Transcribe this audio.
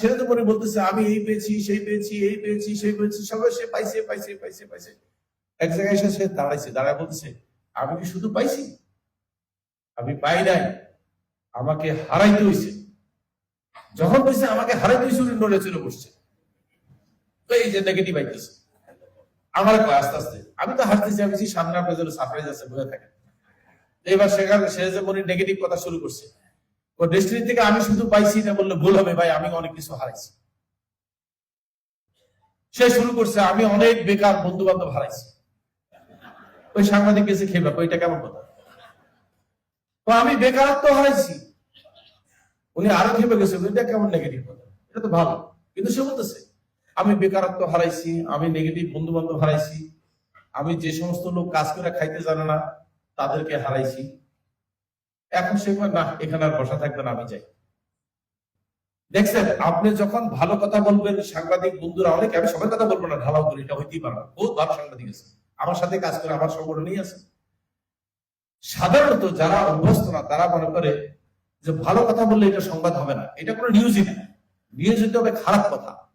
ছেলে তো পরে বলতেছে, আমি এই পেয়েছি, সেই পেয়েছি, এই পেয়েছি, সেই পেয়েছি, সবাই সে পাইছে পাইছে পাইছে পাইছে। এক জায়গায় এসে সে দাঁড়াইছে, দাঁড়ায় বলতেছে, আমি কি শুধু পাইছি? আমি পাই নাই। আমাকে হারাইতে হইছে। যখন হয়েছে আমাকে হারাইতে হয়েছে উনি নড়ে চলে বসছে। তো এই যে নেগেটিভ আইতেছে। আমার কয়, আস্তে আস্তে, আমি তো হাসতেছি আমি সামনে আপনার জন্য সারপ্রাইজ আছে বুঝে থাকে এবার সেখানে সে যে মনে নেগেটিভ কথা শুরু করছে। ও ডেস্টিনি থেকে আমি শুধু পাইছি না ভুল হবে ভাই, আমি অনেক কিছু হারাইছি। সে শুরু করছে, আমি অনেক বেকার বন্ধু বান্ধব হারাইছি। ওই সাংবাদিক গেছে খেয়ে কেমন কথা? তো আমি বেকারত্ব হারাইছি। উনি আরও খেপে গেছে এটা কেমন নেগেটিভ কথা? এটা তো ভালো। কিন্তু সে বলতেছে, আমি বেকারত্ব হারাইছি, আমি নেগেটিভ বন্ধু বান্ধব হারাইছি। আমি যে সমস্ত লোক কাজ করে খাইতে জানে না, তাদেরকে হারাইছি। এখন সে না, এখানে আর বসা থাকবে না, আমি যাই। দেখছেন, আপনি যখন ভালো কথা বলবেন, সাংবাদিক বন্ধুরা অনেক, আমি সবার কথা বলব না, ঢালাও করি, এটা হইতেই পারে না। বহুত ভালো সাংবাদিক আছে। আমার সাথে কাজ করে, আমার সংগঠনই আছে। সাধারণত যারা অভ্যস্ত না, তারা মনে করে যে, ভালো কথা বললে এটা সংবাদ হবে না। এটা কোনো নিউজই না। নিউজ হইতে হবে খারাপ কথা।